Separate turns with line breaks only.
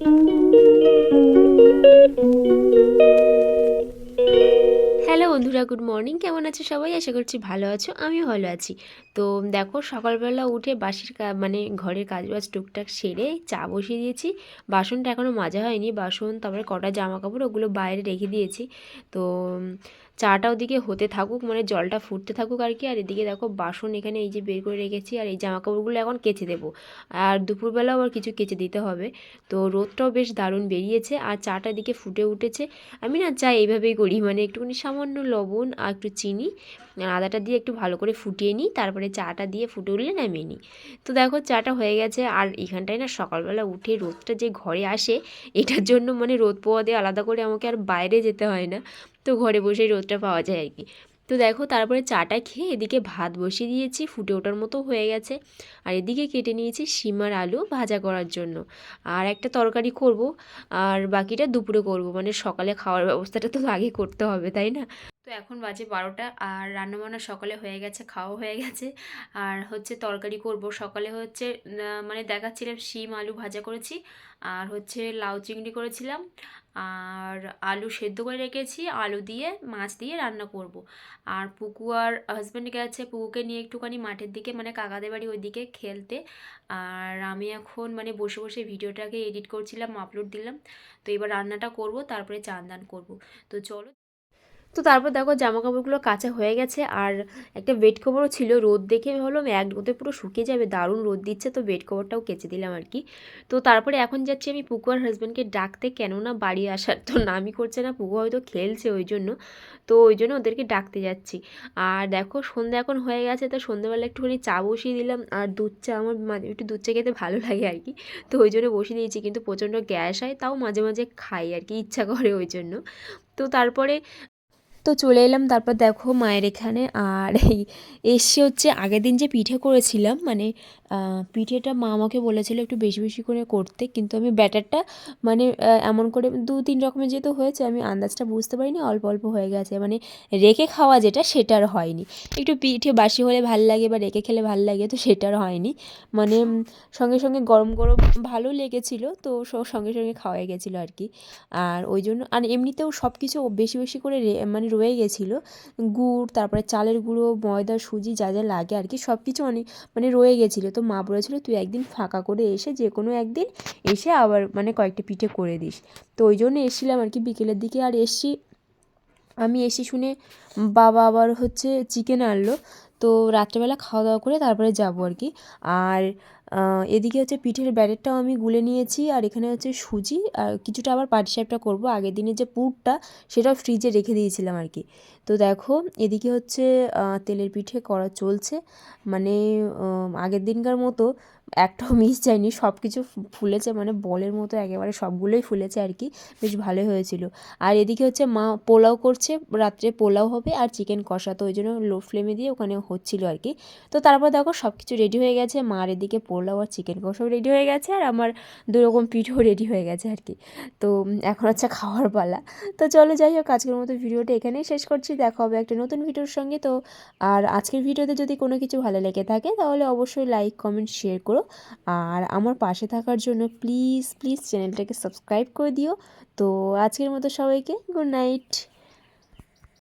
Hello বন্ধুরা, good morning. কেমন আছো সবাই? আশা করছি ভালো আছো, আমিও ভালো আছি। তো দেখো, সকালবেলা উঠে বাসির মানে ঘরের কাজ বাজ টুকটাক সেরে চা বসিয়ে দিয়েছি। বাসনটা এখনও মাজা হয়নি। বাসন, তারপরে কটা জামা কাপড় ওগুলো বাইরে রেখে দিয়েছি। তো চাটা ওদিকে হতে থাকুক মানে জলটা ফুটতে থাকুক আর কি। আর এদিকে দেখো বাসন এখানে এই যে বের করে রেখেছি আর এই জামা কাপড়গুলো এখন কেচে দেবো। আর দুপুরবেলাও আবার কিছু কেচে দিতে হবে। তো রোদটাও বেশ দারুণ বেরিয়েছে আর চাটা এদিকে ফুটে উঠেছে। আমি না চা এইভাবেই করি মানে একটুখানি সামান্য লবণ আর একটু চিনি আর আদাটা দিয়ে একটু ভালো করে ফুটিয়ে নিই, তারপরে চাটা দিয়ে ফুটে উঠলে নামিয়ে নিই। তো দেখো চাটা হয়ে গেছে আর এখানটায় না সকালবেলা উঠে রোদটা যে ঘরে আসে, এটার জন্য মানে রোদ পোয়াতে আলাদা করে আমাকে আর বাইরে যেতে হয় না। তো ঘরে বসেই রোদটা পাওয়া যায় আর কি তো দেখো তারপরে চাটা খেয়ে এদিকে ভাত বসিয়ে দিয়েছি, ফুটে ওঠার মতো হয়ে গেছে। আর এদিকে কেটে নিয়েছি সিমার আলু ভাজা করার জন্য। আর একটা তরকারি করব, আর বাকিটা দুপুরে করব। মানে সকালে খাওয়ার ব্যবস্থাটা তো আগে করতে হবে, তাই না? তো এখন বাজে বারোটা আর রান্নাবান্না সকালে হয়ে গেছে খাওয়া হয়ে গেছে। আর হচ্ছে তরকারি করব। সকালে হচ্ছে মানে দেখাচ্ছিলাম শিম, আলু ভাজা করেছি আর হচ্ছে লাউ চিংড়ি করেছিলাম। আর আলু সেদ্ধ করে রেখেছি, আলু দিয়ে, মাছ দিয়ে রান্না করব। আর পুকু আর হাজব্যান্ড গেছে, পুকুকে নিয়ে একটুখানি মাঠের দিকে মানে কাকাদের বাড়ি ওইদিকে খেলতে। আর আমি এখন মানে বসে বসে ভিডিওটাকে এডিট করছিলাম আপলোড দিলাম। তো এবার রান্নাটা করব, তারপরে চান দান করব। তো চলো তো তারপর দেখো জামা কাপড়গুলো কাঁচা হয়ে গেছে আর একটা বেড কভারও ছিল। রোদ দেখে ভাবলাম এক রোদে পুরো শুকিয়ে যাবে, দারুণ রোদ দিচ্ছে তো বেড কভারটাও কেচে দিলাম আর কি। তো তারপরে এখন যাচ্ছি আমি পুকু আর হাজব্যান্ডকে ডাকতে, কেননা বাড়ি আসার তো নামই করছে না, পুকু হয়তো খেলছে ওই জন্য। তো ওই জন্য ওদেরকে ডাকতে যাচ্ছি। আর দেখো সন্ধ্যা এখন হয়ে গেছে, তো সন্ধ্যাবেলা একটুখানি চা বসিয়ে দিলাম আর দুধ চা আমার মাঝে একটু দুধ চা খেতে ভালো লাগে আর কি। তো ওই জন্য বসিয়ে দিয়েছি, কিন্তু প্রচণ্ড গ্যাস হয়, তাও মাঝে মাঝে খাই আর কি, ইচ্ছা করে ওই জন্য। তো তারপরে তো চলে এলাম, তারপর দেখো মায়ের এখানে। আর এই এসে হচ্ছে আগের দিন যে পিঠে করেছিলাম মানে পিঠেটা মা আমাকে বলেছিল একটু বেশি বেশি করে করতে। কিন্তু আমি ব্যাটারটা মানে এমন করে দু, তিন রকমের যেহেতু হয়েছে, আমি আন্দাজটা বুঝতে পারিনি, অল্প অল্প হয়ে গেছে। মানে রেখে খাওয়া যেটা, সেটা আর হয়নি। একটু পিঠে বাসি হলে ভালো লাগে বা রেখে খেলে ভালো লাগে, তো সেটা আর হয়নি। মানে সঙ্গে সঙ্গে গরম গরম ভালো লেগেছিলো, তো সঙ্গে সঙ্গে খাওয়াই গেছিল আর কি। আর ওই জন্য, আর এমনিতেও সব কিছু বেশি বেশি করে মানে রয়ে গেছিল। গুড়, তারপরে চালের গুঁড়ো, ময়দা, সুজি যা যা লাগে আর কি সব কিছু অনেক মানে রয়ে গেছিল। তো মা বলেছিলো, তুই একদিন ফাঁকা করে এসে যে কোনো একদিন এসে আবার মানে কয়েকটা পিঠে করে দিস। তো ওই জন্য এসেছিলাম আর কি বিকেলের দিকে আর এসছি। আমি এসে শুনে বাবা আবার হচ্ছে চিকেন আনলো। তো রাত্রেবেলা খাওয়া দাওয়া করে তারপরে যাব আর কি। আর এদিকে হচ্ছে পিঠের ব্যাটারটাও আমি গুলে নিয়েছি, আর এখানে হচ্ছে সুজি, আর কিছুটা আবার পাটিসাপটা করব। আগের দিনে যে পুরটা, সেটাও ফ্রিজে রেখে দিয়েছিলাম আর কি। তো দেখো, এদিকে হচ্ছে তেলের পিঠে করা চলছে। মানে আগের দিনকার মতো একটাও মিস যায়নি। সব কিছু ফুলেছে মানে বলের মতো একেবারে সবগুলোই ফুলেছে আর কি বেশ ভালোই হয়েছিল। আর এদিকে হচ্ছে মা পোলাও করছে, রাত্রে পোলাও হবে আর চিকেন কষা। তো ওই জন্য লো ফ্লেমে দিয়ে ওখানে হচ্ছিল আর কি তো তারপর দেখো সব কিছু রেডি হয়ে গেছে। মার এদিকে পোলাও আর চিকেন কষাও রেডি হয়ে গেছে আর আমার দু রকম পিঠেও রেডি হয়ে গেছে আর কি তো এখন হচ্ছে খাওয়ার পালা। তো চলো যাই হোক, আজকের মতো ভিডিওটা এখানেই শেষ করছি। দেখা হবে একটা নতুন ভিডিওর সঙ্গে। তো আর আজকের ভিডিওতে যদি কোনো কিছু ভালো লেগে থাকে, তাহলে অবশ্যই লাইক কমেন্ট শেয়ার করো আর আমার পাশে থাকার জন্য প্লিজ প্লিজ চ্যানেলটাকে সাবস্ক্রাইব করে দিও। তো আজকের মতো সবাইকে গুড নাইট